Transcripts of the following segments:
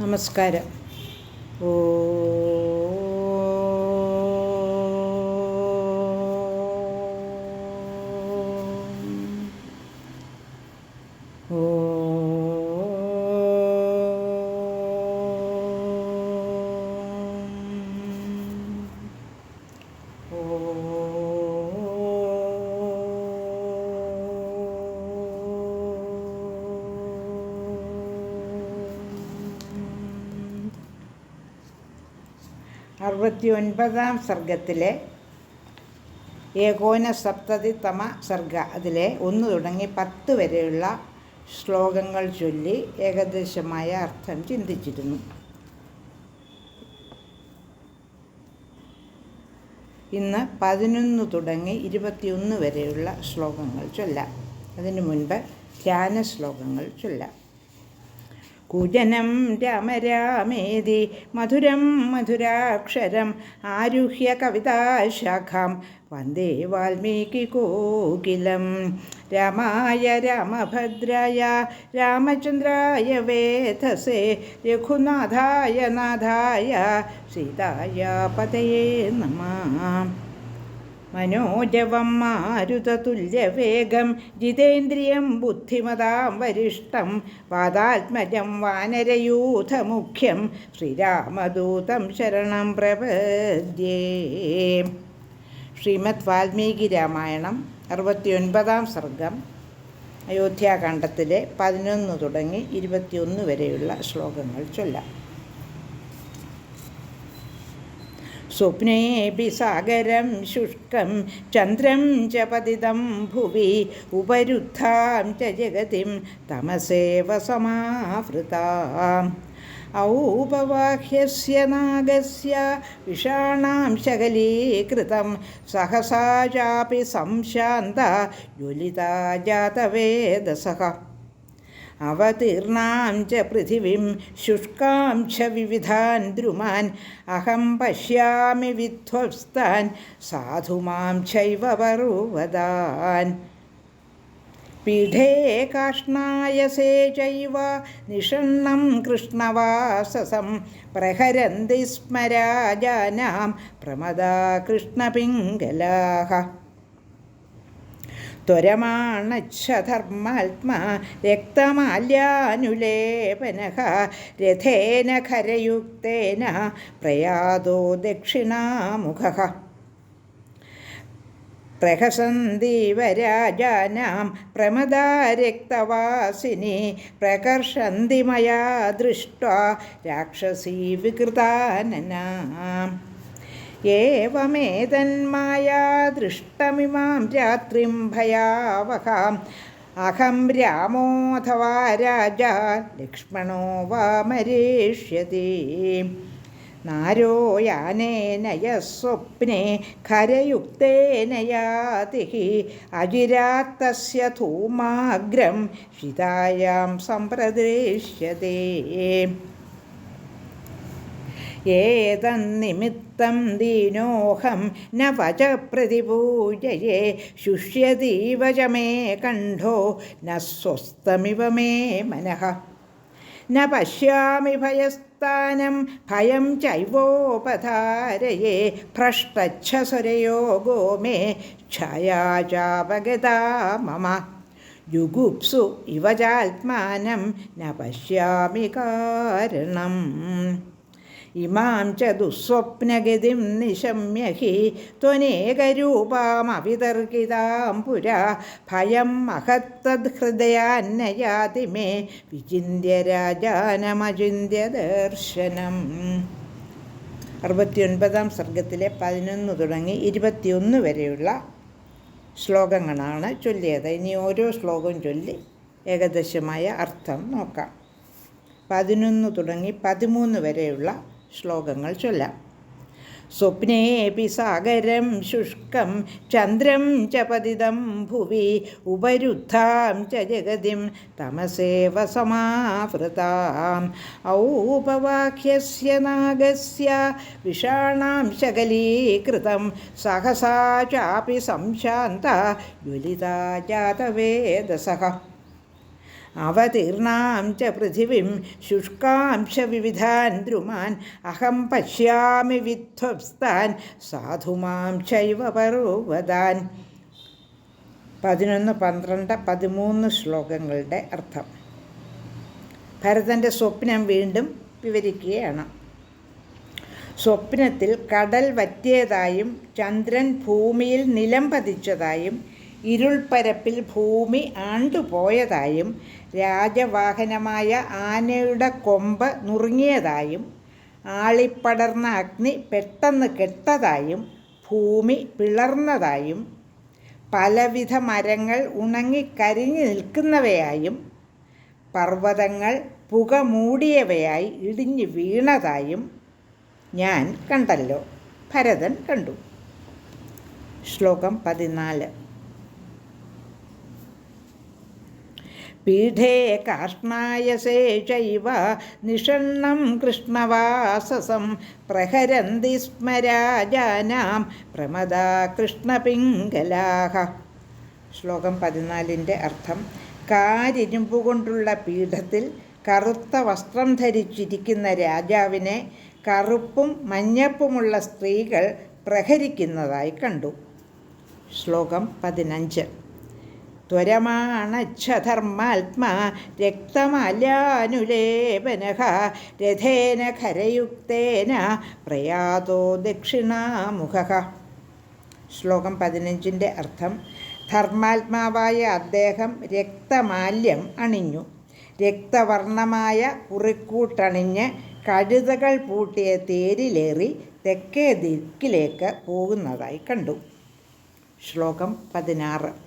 നമസ്കാരം. ഓ അറുപത്തി ഒൻപതാം സർഗത്തിലെ ഏകോന സപ്തതി തമ സർഗ. അതിലെ ഒന്ന് തുടങ്ങി പത്ത് വരെയുള്ള ശ്ലോകങ്ങൾ ചൊല്ലി ഏകദേശമായ അർത്ഥം ചിന്തിച്ചിരുന്നു. ഇന്ന് പതിനൊന്ന് തുടങ്ങി ഇരുപത്തിയൊന്ന് വരെയുള്ള ശ്ലോകങ്ങൾ ചൊല്ലാം. അതിനു മുൻപ് ധ്യാന ശ്ലോകങ്ങൾ ചൊല്ലാം. കുജനം രാമരാമേതി മധുരം മധുരാക്ഷരം ആരുഹ്യ കവിതാശാഖാം വന്ദേ വാൽമീകി കോകിലം രാമായ രാമഭദ്രായ രാമചന്ദ്രായ വേധസേ രഘുനാഥായ നാഥായ സീതായ പതയേ നമ മനോജവം മാരുതതുല്യവേഗം ജിതേന്ദ്രിയം ബുദ്ധിമതാം വരിഷ്ടം വാദാത്മജം വാനരയൂഥമുഖ്യം ശ്രീരാമദൂതം ശരണം പ്രപദ്യേ. ശ്രീമദ് വാൽമീകി രാമായണം അറുപത്തിയൊൻപതാം സർഗം അയോധ്യാകാന്ഡത്തിലെ പതിനൊന്ന് തുടങ്ങി ഇരുപത്തിയൊന്ന് വരെയുള്ള ശ്ലോകങ്ങൾ ചൊല്ലാം. സ്വപ്നേऽपि സാഗരം ശുഷ്കം ചന്ദ്രം ച പതിതം ഭുവി ഉപരുദ്ധാം ച ജഗതിം തമസേവ സമാവൃതാം ഔപവാഹ്യസ്യ നാഗസ്യ വിഷാണാം ശകലീകൃതം. സഹസാ ചാപി സംശാന്ത ജ്വലിതാ ജാതവേദസഃ അവതീർണാം ച പൃഥിവീം ശുഷ്കാം ച വിവിധാൻ ദ്രുമാൻ. അഹം പശ്യാമി വിധ്വസ്താൻ സാധുമാം ചൈവ പർവതാൻ പീഠേ കാഷ്ണായസേ ചൈവ നിഷണ്ണം കൃഷ്ണവാസസം. പ്രഹരന്തി സ്മരാജാനാം പ്രമദാ കൃഷ്ണപിംഗലാഹ. ത്വരമാണച്ഛധർമാത്മാ രക്തമാല്യാനുലേപനഃ രഥേന ഖരയുക്തേന പ്രയാതോ ദക്ഷിണാമുഖः. പ്രഹസന്തിവരാജാനാം പ്രമദാ രക്തവാസിനി പ്രകർഷന്തി മയാ ദൃഷ്ട രാക്ഷസീ വികൃതാനനാം. ഏവമേതന്മായാ ദൃഷ്ടമിമാം രാത്രിം ഭയാവഹാം. അഹം രാമോऽഥവാ രാജാ ലക്ഷ്മണോ വാ മരീഷ്യതി. നാരോയാനേന സ്വപ്നെ ഖരയുക്തേനയാതി അജിരാത്തസ്യ ധൂമാഗ്രം ശിതായാം സംപ്രദൃശ്യത്തെ ഏതന്നിമിത്തം ദീനോഹം ന വച പ്രതിപൂജയേ. ശുഷ്യതീവ ച മേ കണ്ഠോ ന സ്വസ്ഥമിവ മേ മനഃ. ന പശ്യാമി ഭയസ്ഥാനം ഭയം ചൈവോപധാരയേ. ഭ്രഷ്ടച്ഛസുരയോഗോ മേ ഛായാചാപഗതാ മമ. ജുഗുപ്സു ഇവ ചാത്മാനം ന പശ്യാമി കാരണം. ഇമാം ച ദുസ്വപ്നഗതിം നിശമ്യ ഹി ത്വനേകരൂപാമവിതർക്കിതാം പുരാ. ഭയം മഹത്തദ്ഹൃദയാന്നയാതി മേ. വിചിന്യ രാജാനമചിന്യ ദർശനം. അറുപത്തിയൊൻപതാം സർഗത്തിലെ പതിനൊന്ന് തുടങ്ങി ഇരുപത്തിയൊന്ന് വരെയുള്ള ശ്ലോകങ്ങളാണ് ചൊല്ലിയത്. ഇനി ഓരോ ശ്ലോകവും ചൊല്ലി ഏകദേശമായ അർത്ഥം നോക്കാം. പതിനൊന്ന് തുടങ്ങി പതിമൂന്ന് വരെയുള്ള ശ്ലോകങ്ങൾ ചൊല്ലാം. സ്വപ്നേപി സാഗരം ശുഷ്കം ചന്ദ്രം ച പതിതം ഭുവി ഉപരുദ്ധാം ച ജഗതിം തമസേവ സമാവൃതാം ഔപവാക്യസ്യ നാഗസ്യ വിഷാണാം ശകലീകൃതം സഹസാ ചാപി സംശാന്ത ജ്വലിതാ ജാതവേദസഃ അവതീർണാം ച പൃഥിവീം ശുഷ്കാം ച വിവിധാൻ ദ്രുമാൻ. അഹം പശ്യാമി വിധ്വസ്താൻ. സാധുമാം ചൈവ പർവതാൻ. പതിനൊന്ന് പന്ത്രണ്ട് പതിമൂന്ന് ശ്ലോകങ്ങളുടെ അർത്ഥം. ഭരതന്റെ സ്വപ്നം വീണ്ടും വിവരിക്കുകയാണ്. സ്വപ്നത്തിൽ കടൽ വറ്റിയതായും ചന്ദ്രൻ ഭൂമിയിൽ നിലം പതിച്ചതായും ഇരുൾപ്പരപ്പിൽ ഭൂമി ആണ്ടുപോയതായും രാജവാഹനമായ ആനയുടെ കൊമ്പ് നുറുങ്ങിയതായും ആളിപ്പടർന്ന അഗ്നി പെട്ടെന്ന് കെട്ടതായും ഭൂമി പിളർന്നതായും പലവിധ മരങ്ങൾ ഉണങ്ങിക്കരിഞ്ഞു നിൽക്കുന്നവയായും പർവതങ്ങൾ പുക മൂടിയവയായി ഇടിഞ്ഞു വീണതായും ഞാൻ കണ്ടല്ലോ. ഭരതൻ കണ്ടു. ശ്ലോകം പതിനാല്. പീഠേ കാഷ്ണായ ശേഷൈവ നിഷണ്ണം കൃഷ്ണവാസസം പ്രഹരന്തി സ്മ രാജാനാം പ്രമദാ കൃഷ്ണപിംഗലാഹ. ശ്ലോകം പതിനാലിന്റെ അർത്ഥം കാരിരുമ്പുകൊണ്ടുള്ള പീഠത്തിൽ കറുത്ത വസ്ത്രം ധരിച്ചിരിക്കുന്ന രാജാവിനെ കറുപ്പും മഞ്ഞപ്പുമുള്ള സ്ത്രീകൾ പ്രഹരിക്കുന്നതായി കണ്ടു. ശ്ലോകം പതിനഞ്ച്. ത്വരമാണച്ഛധർമാത്മാ രക്തമാല്യാനുലേപനഃ രഥേന ഖരയുക്തേന പ്രയാതോ ദക്ഷിണാമുഖ. ശ്ലോകം പതിനഞ്ചിന്റെ അർത്ഥം ധർമാത്മാവായ അദ്ദേഹം രക്തമാല്യം അണിഞ്ഞു. രക്തവർണമായ കുറിക്കൂട്ടണിഞ്ഞ് കഴുതകൾ പൂട്ടിയ തേരിലേറി തെക്കേ ദിക്കിലേക്ക് പോകുന്നതായി കണ്ടു. ശ്ലോകം പതിനാറ്.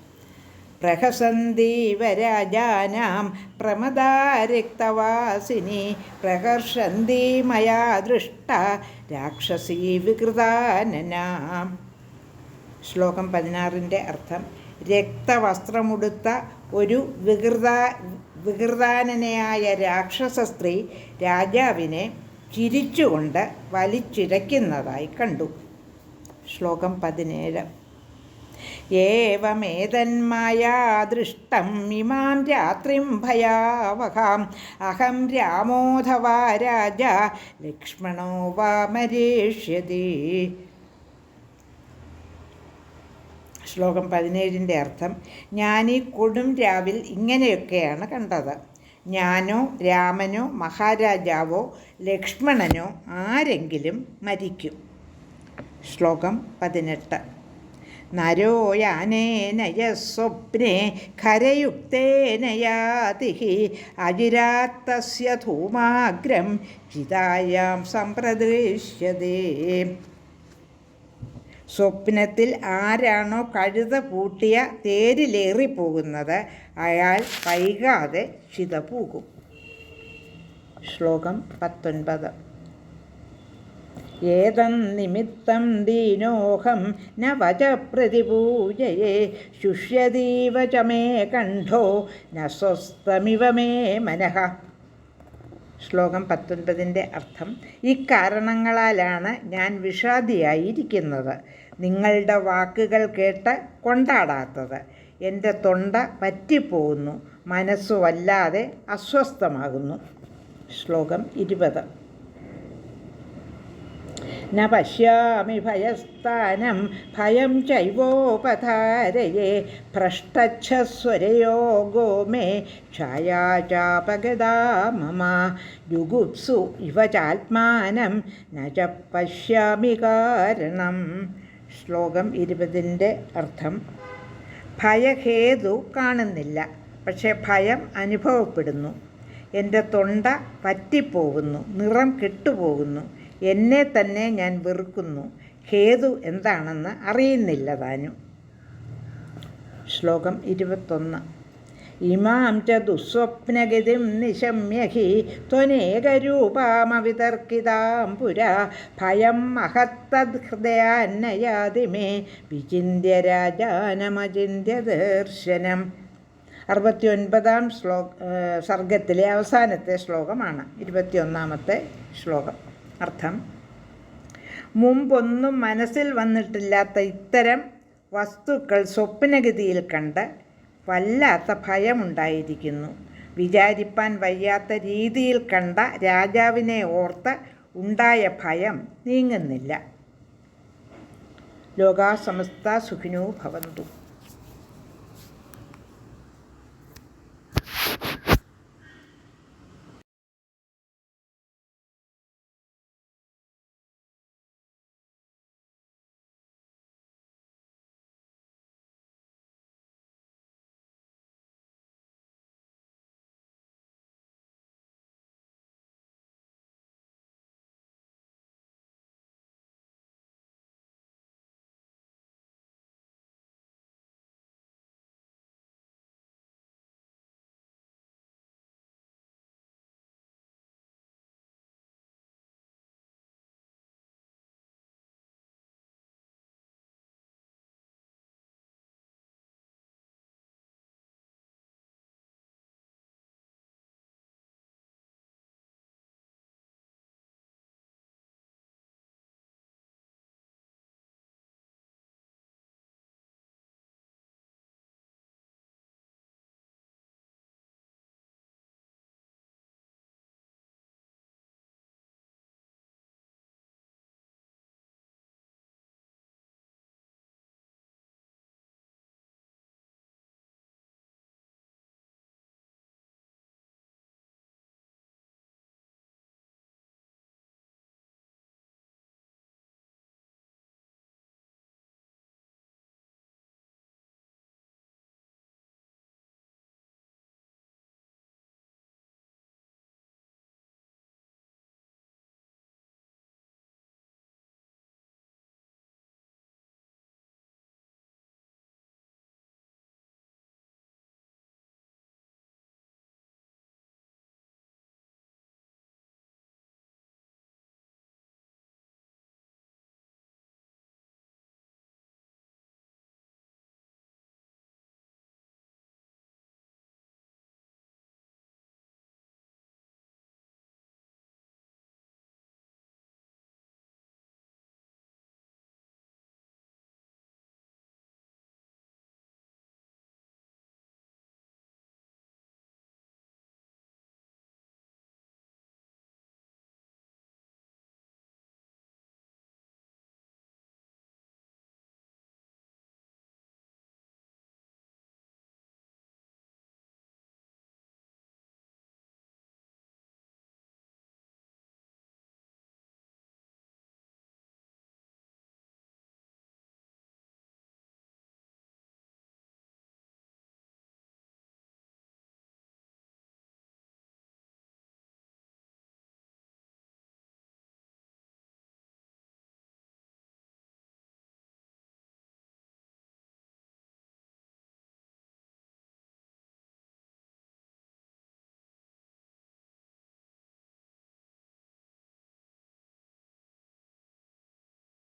പ്രഹസന്തീവരാജാനാം പ്രമദാരക്തവാസിനി പ്രഹർഷന്തി മയാ ദൃഷ്ട രാക്ഷസീ വികൃതാനനാം. ശ്ലോകം പതിനാറിന്റെ അർത്ഥം രക്തവസ്ത്രമുടുത്ത ഒരു വികൃത വികൃതാനനയായ രാക്ഷസ സ്ത്രീ രാജാവിനെ ചിരിച്ചുകൊണ്ട് വലിച്ചിരയ്ക്കുന്നതായി കണ്ടു. ശ്ലോകം പതിനേഴ്. ഏവമേതന്മായാ ദൃഷ്ടം ഇമാം രാത്രിം ഭയാവഹാം. അഹം രാമോധവാ രാജ ലക്ഷ്മണോ വാമരേഷ്യതി ശ്ലോകം പതിനേഴിന്റെ അർത്ഥം ഞാൻ ഈ കൊടും രാവിൽ ഇങ്ങനെയൊക്കെയാണ് കണ്ടത്. ഞാനോ രാമനോ മഹാരാജാവോ ലക്ഷ്മണനോ ആരെങ്കിലും മരിക്കും. ശ്ലോകം പതിനെട്ട്. നരോയാനേനയ സ്വപ്നെ ഖരയുക്തേന യാതി അജിരാത്തസ്യ ധൂമാഗ്രം ചിതായാം സംപ്രദൃശ്യതേ സ്വപ്നത്തിൽ ആരാണോ കഴുത പൂട്ടിയ തേരിലേറിപ്പോകുന്നത് അയാൾ വൈകാതെ ചിത പോകും ശ്ലോകം പത്തൊൻപത്. ഏതം നിമിത്തം ദീനോഹം ന വച പ്രതിപൂജയെ. ശുഷ്യതീവ ച മേ കണ്ഠോ ന സ്വസ്ഥമിവ മേ മനഃ. ശ്ലോകം പത്തൊൻപതിന്റെ അർത്ഥം ഇക്കാരണങ്ങളാലാണ് ഞാൻ വിഷാദിയായിരിക്കുന്നത്. നിങ്ങളുടെ വാക്കുകൾ കേട്ട് കൊണ്ടാടാത്തത്. എന്റെ തൊണ്ട പറ്റിപ്പോകുന്നു മനസ്സു വല്ലാതെ അസ്വസ്ഥമാകുന്നു. ശ്ലോകം ഇരുപത്. ന പശ്യാമി ഭയസ്ഥാനം ഭയം ചൈവോപധാരയെ ഭ്രഷ്ടച്ഛസ്വരയോഗോ മേ ഛായാചാപഗദാ മമ. ജുഗുപ്സു ഇവ ചാത്മാനം ന ച പശ്യാമി കാരണം. ശ്ലോകം ഇരുപതിന്റെ അർത്ഥം. ഭയഹേതു കാണുന്നില്ല പക്ഷേ ഭയം അനുഭവപ്പെടുന്നു. എന്റെ തൊണ്ട പറ്റിപ്പോകുന്നു നിറം കെട്ടുപോകുന്നു. എന്നെ തന്നെ ഞാൻ വെറുക്കുന്നു. ഹേതു എന്താണെന്ന് അറിയുന്നില്ല താനും. ശ്ലോകം ഇരുപത്തൊന്ന്. ഇമാം ച ദുസ്വപ്നഗതിം നിശമ്യ ഹി ത്വനേകരൂപാമവിതർക്കിതാം പുരാ. ഭയം മഹത്തദ്ഹൃദയാന്നയാതി മേ. വിചിന്യ രാജാനമചിന്യ ദർശനം. അറുപത്തിയൊൻപതാം ശ്ലോക ശ്ലോ സർഗത്തിലെ അവസാനത്തെ ശ്ലോകമാണ്. ഇരുപത്തിയൊന്നാമത്തെ ശ്ലോകം. അർത്ഥം. മുമ്പൊന്നും മനസ്സിൽ വന്നിട്ടില്ലാത്ത ഇത്തരം വസ്തുക്കൾ സ്വപ്നഗതിയിൽ കണ്ട് വല്ലാത്ത ഭയമുണ്ടായിരിക്കുന്നു. വിചാരിപ്പാൻ വയ്യാത്ത രീതിയിൽ കണ്ട രാജാവിനെ ഓർത്ത് ഉണ്ടായ ഭയം നീങ്ങുന്നില്ല. ലോകാസമസ്ത സുഖിനോ ഭവന്തു.